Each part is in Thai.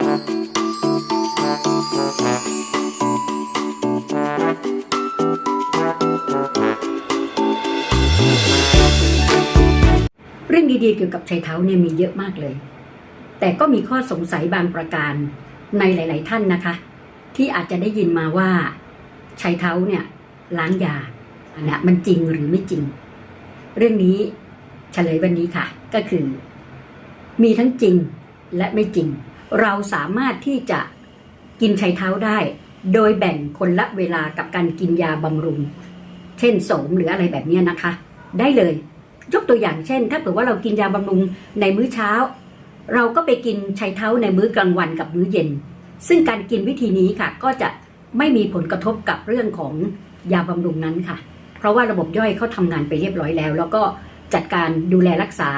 เรื่องดีๆเกี่ยวกับชัยเท้าเนี่ยมีเยอะมากเลย แต่ก็มีข้อสงสัยบางประการในหลาย ๆ ท่านนะคะ ที่อาจจะได้ยินมาว่าชัยเท้าเนี่ยล้างยาอันนะมันจริงหรือไม่จริง เรื่องนี้เฉลยวันนี้ค่ะ ก็คือ มีทั้งจริงและไม่จริง เราสามารถที่จะกินชัยเท้าได้ โดยแบ่งคนละเวลากับการกินยาบำรุง เช่นโสมหรืออะไรแบบนี้นะคะ ได้เลย ยกตัวอย่างเช่น ถ้าเผื่อว่าเรากินยาบำรุงในมื้อเช้า เราก็ไปกินชัยเท้าในมื้อกลางวันกับมื้อเย็น ซึ่งการกินวิธีนี้ค่ะ ก็จะไม่มีผลกระทบกับเรื่องของยาบำรุงนั้นค่ะ เพราะว่าระบบย่อยเขาทำงานไปเรียบร้อยแล้ว แล้วก็จัดการดูแลรักษา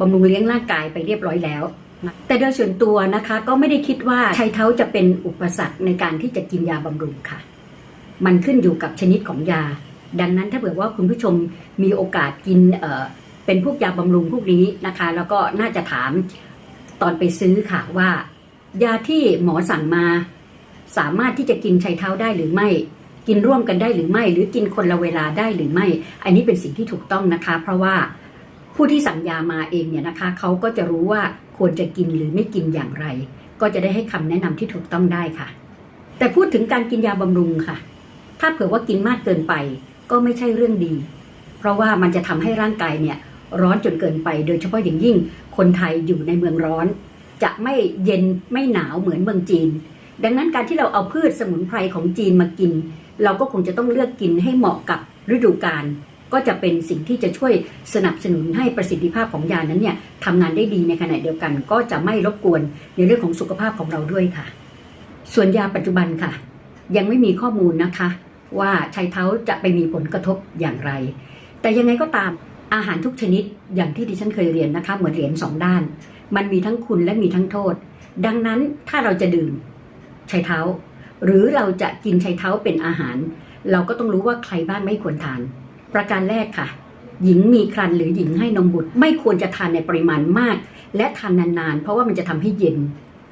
บำรุงเลี้ยงร่างกายไปเรียบร้อยแล้ว นะแต่โดยส่วนตัวนะคะก็ไม่ได้คิดว่าชัยเท้าจะเป็นอุปสรรคในการที่จะกินยาบำรุงค่ะ มันขึ้นอยู่กับชนิดของยา ดังนั้นถ้าเผื่อว่าคุณผู้ชมมีโอกาสกินเเป็นพวกยาบำรุงพวกนี้นะคะ แล้วก็น่าจะถามตอนไปซื้อค่ะว่า ยาที่หมอสั่งมา สามารถที่จะกินชัยเท้าได้หรือไม่กินร่วมกันได้หรือไม่ หรือกินคนละเวลาได้หรือไม่ อันนี้เป็นสิ่งที่ถูกต้องนะคะ เพราะว่า ผู้ที่สั่งยามาเองเนี่ยนะคะเขาก็จะรู้ว่าควรจะกินหรือไม่กินอย่างไร ก็จะได้ให้คำแนะนำที่ถูกต้องได้ค่ะ แต่พูดถึงการกินยาบำรุงค่ะ ถ้าเผื่อว่ากินมากเกินไป ก็ไม่ใช่เรื่องดี เพราะว่ามันจะทำให้ร่างกายเนี่ยร้อนจนเกินไป โดยเฉพาะอย่างยิ่งคนไทยอยู่ในเมืองร้อน จะไม่เย็นไม่หนาวเหมือนเมืองจีน ดังนั้นการที่เราเอาพืชสมุนไพรของจีนมากิน เราก็คงจะต้องเลือกกินให้เหมาะกับฤดูกาล ก็จะเป็นสิ่งที่จะช่วยสนับสนุนให้ประสิทธิภาพของยานั้นเนี่ยทำงานได้ดีในขณะเดียวกัน ก็จะไม่รบกวนในเรื่องของสุขภาพของเราด้วยค่ะ ส่วนยาปัจจุบันค่ะ ยังไม่มีข้อมูลนะคะ ว่าชัยเท้าจะไปมีผลกระทบอย่างไร แต่ยังไงก็ตามอาหารทุกชนิดอย่างที่ดิฉันเคยเรียนนะคะ เหมือนเหรียญสองด้าน มันมีทั้งคุณและมีทั้งโทษ ดังนั้นถ้าเราจะดื่มชัยเท้า หรือเราจะกินชัยเท้าเป็นอาหาร เราก็ต้องรู้ว่าใครบ้างไม่ควรทาน ประการแรกค่ะ หญิงมีครรภ์หรือหญิงให้นมบุตร ไม่ควรจะทานในปริมาณมาก และทานนานๆ เพราะว่ามันจะทำให้เย็น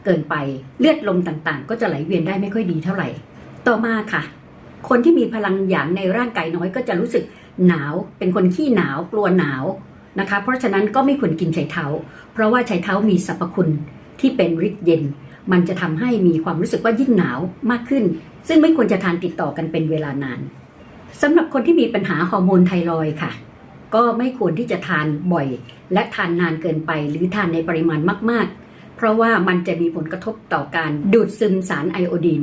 เกินไปเลือดลมต่างๆ ก็จะไหลเวียนได้ไม่ค่อยดีเท่าไหร่ ต่อมาค่ะ คนที่มีพลังหยางในร่างกายน้อยก็จะรู้สึกหนาวเป็นคนขี้หนาวกลัวหนาวนะคะ เพราะฉะนั้นก็ไม่ควรกินไชเท้า เพราะว่าไชเท้ามีสรรพคุณที่เป็นฤทธิ์เย็น มันจะทำให้มีความรู้สึกว่ายิ่งหนาวมากขึ้น ซึ่งไม่ควรจะทานติดต่อกันเป็นเวลานาน สำหรับคนที่มีปัญหาฮอร์โมนไทรอยค่ะ ก็ไม่ควรที่จะทานบ่อย และทานนานเกินไป หรือทานในปริมาณมาก ๆ เพราะว่ามันจะมีผลกระทบต่อการดูดซึมสารไอโอดีน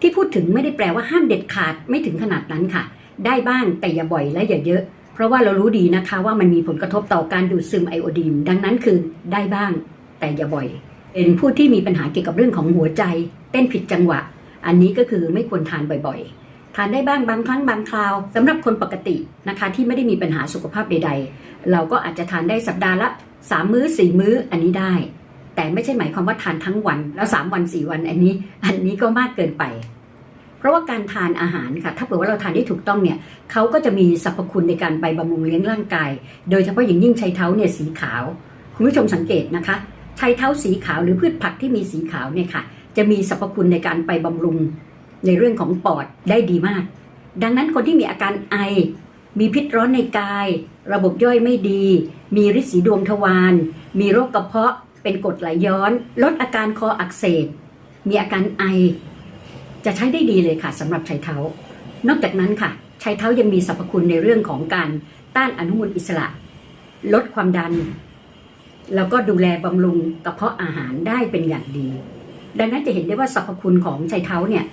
ที่พูดถึงไม่ได้แปลว่าห้ามเด็ดขาดไม่ถึงขนาดนั้นค่ะ ได้บ้างแต่อย่าบ่อยและอย่าเยอะ เพราะว่าเรารู้ดีนะคะว่ามันมีผลกระทบต่อการดูดซึมไอโอดีน ดังนั้นคือได้บ้าง แต่อย่าบ่อย เป็นผู้ที่มีปัญหาเกี่ยวกับเรื่องของหัวใจ เต้นผิดจังหวะ อันนี้ก็คือไม่ควรทานบ่อยๆ ทานได้บ้างบางครั้งบางคราวสำหรับคนปกตินะคะที่ไม่ได้มีปัญหาสุขภาพใด ๆ เราก็อาจจะทานได้สัปดาห์ละ 3 มื้อ 4 มื้ออันนี้ได้ แต่ไม่ใช่หมายความว่าทานทั้งวันแล้ว 3 วัน 4 วันอันนี้ อันนี้ก็มากเกินไป เพราะว่าการทานอาหารค่ะถ้าเผื่อว่าเราทานได้ถูกต้องเนี่ยเขาก็จะมีสรรพคุณในการไปบำรุงเลี้ยงร่างกาย โดยเฉพาะอย่างยิ่งชัยเท้าเนี่ยสีขาว คุณผู้ชมสังเกตนะคะชัยเท้าสีขาวหรือพืชผักที่มีสีขาวเนี่ยค่ะจะมีสรรพคุณในการไปบำรุง ในเรื่องของปอดได้ดีมาก ดังนั้นคนที่มีอาการไอ มีพิษร้อนในกาย ระบบย่อยไม่ดี มีฤทธิ์สีดวงทวารมีโรคกระเพาะ เป็นกรดไหลย้อน ลดอาการคออักเสบมีอาการไอ จะใช้ได้ดีเลยค่ะสำหรับชัยเท้า นอกจากนั้นค่ะชัยเท้ายังมีสรรพคุณในเรื่องของการต้านอนุมูลอิสระ ลดความดัน แล้วก็ดูแลบำรุงกระเพาะอาหารได้เป็นอย่างดี ดังนั้นจะเห็นได้ว่าสรรพคุณของชัยเท้าเนี่ย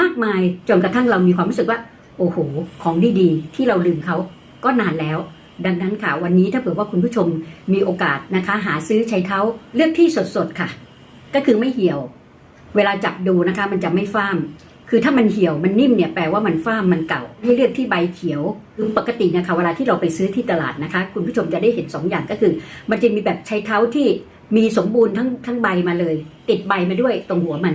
มากมายจนกระทั่งเรามีความรู้สึกว่า โอ้โห ของดีๆ ที่เราลืมเขาก็นานแล้ว ดังนั้นค่ะ วันนี้ถ้าเผื่อว่าคุณผู้ชมมีโอกาสนะคะ หาซื้อชัยเท้าเลือกที่สดๆค่ะ ก็คือไม่เหี่ยว เวลาจับดูนะคะ มันจะไม่ฟ้ามคือถ้ามันเหี่ยวมันนิ่มเนี่ยแปลว่ามันฟ้ามมันเก่า ให้เลือกที่ใบเขียวคือปกตินะคะเวลาที่เราไปซื้อที่ตลาดนะคะ คุณผู้ชมจะได้เห็นสองอย่างก็คือ มันจะมีแบบชัยเท้าที่มีสมบูรณ์ทั้งทั้งใบมาเลย ติดใบมาด้วยตรงหัวมัน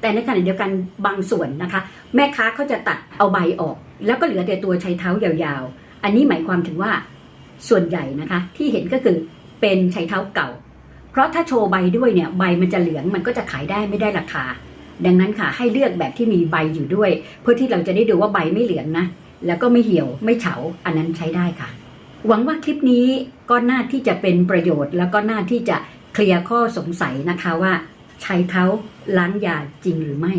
แต่ในขณะเดียวกันบางส่วนนะคะ แม่ค้าเขาจะตัดเอาใบออก แล้วก็เหลือแต่ตัวชัยเท้ายาวๆ อันนี้หมายความถึงว่าส่วนใหญ่นะคะที่เห็นก็คือเป็นชัยเท้าเก่า เพราะถ้าโชว์ใบด้วยเนี่ยใบมันจะเหลืองมันก็จะขายได้ไม่ได้ราคา ดังนั้นค่ะให้เลือกแบบที่มีใบอยู่ด้วย เพื่อที่เราจะได้ดูว่าใบไม่เหลืองนะแล้วก็ไม่เหี่ยวไม่เฉาอันนั้นใช้ได้ค่ะ หวังว่าคลิปนี้ก็น่าที่จะเป็นประโยชน์ แล้วก็น่าที่จะเคลียร์ข้อสงสัยนะคะว่า ใช้เท้าล้างยาจริงหรือไม่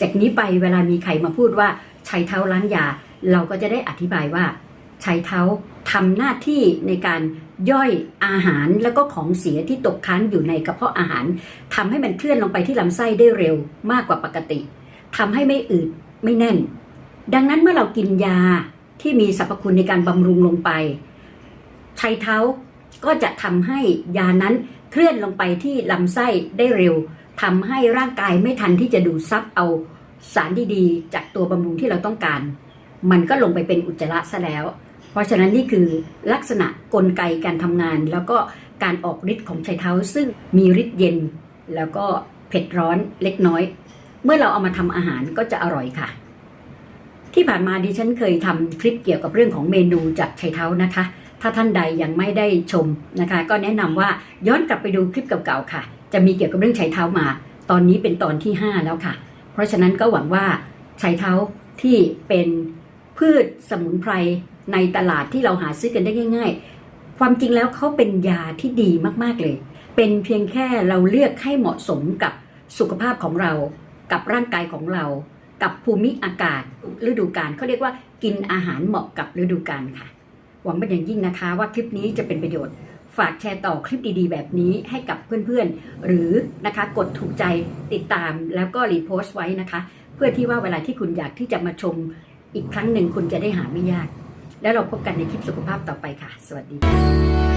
จากนี้ไปเวลามีใครมาพูดว่าใช้เท้าล้างยา เราก็จะได้อธิบายว่าใช้เท้าทำหน้าที่ในการย่อยอาหารแล้วก็ของเสียที่ตกค้างอยู่ในกระเพาะอาหารทำให้มันเคลื่อนลงไปที่ลำไส้ได้เร็วมากกว่าปกติทำให้ไม่อืดไม่แน่น ดังนั้นเมื่อเรากินยาที่มีสรรพคุณในการบำรุงลงไปใช้เท้า ก็จะทำให้ยานั้นเคลื่อนลงไปที่ลำไส้ได้เร็วทำให้ร่างกายไม่ทันที่จะดูดซับเอาสารดีๆ จากตัวบำรุงที่เราต้องการ มันก็ลงไปเป็นอุจจาระซะแล้ว เพราะฉะนั้นนี่คือลักษณะกลไกการทำงาน แล้วก็การออกฤทธิ์ของไชเท้าซึ่งมีฤทธิ์เย็น แล้วก็เผ็ดร้อนเล็กน้อย เมื่อเราเอามาทำอาหารก็จะอร่อยค่ะ ที่ผ่านมาดิฉันเคยทำคลิปเกี่ยวกับเรื่องของเมนูจากไชเท้านะคะ ถ้าท่านใดยังไม่ได้ชมนะคะ ก็แนะนำว่าย้อนกลับไปดูคลิปเก่าๆค่ะ จะมีเกี่ยวกับเรื่องไชเท้ามา ตอนนี้เป็นตอนที่ 5 แล้วค่ะ เพราะฉะนั้นก็หวังว่าไชเท้าที่เป็นพืชสมุนไพรในตลาดที่เราหาซื้อกันได้ง่าย ๆ ความจริงแล้วเขาเป็นยาที่ดีมากๆเลย เป็นเพียงแค่เราเลือกให้เหมาะสมกับสุขภาพของเรา กับร่างกายของเรา กับภูมิอากาศฤดูกาลเขาเรียกว่ากินอาหารเหมาะกับฤดูกาลค่ะ หวังเป็นอย่างยิ่งนะคะ ว่าคลิปนี้จะเป็นประโยชน์ฝากแชร์ต่อคลิปดีๆ แบบนี้ให้กับเพื่อนๆ หรือนะคะกดถูกใจติดตามแล้วก็รีโพสต์ไว้นะคะ เพื่อที่ว่าเวลาที่คุณอยากที่จะมาชมอีกครั้งหนึ่งคุณจะได้หาไม่ยาก แล้วเราพบกันในคลิปสุขภาพต่อไปค่ะ สวัสดีค่ะ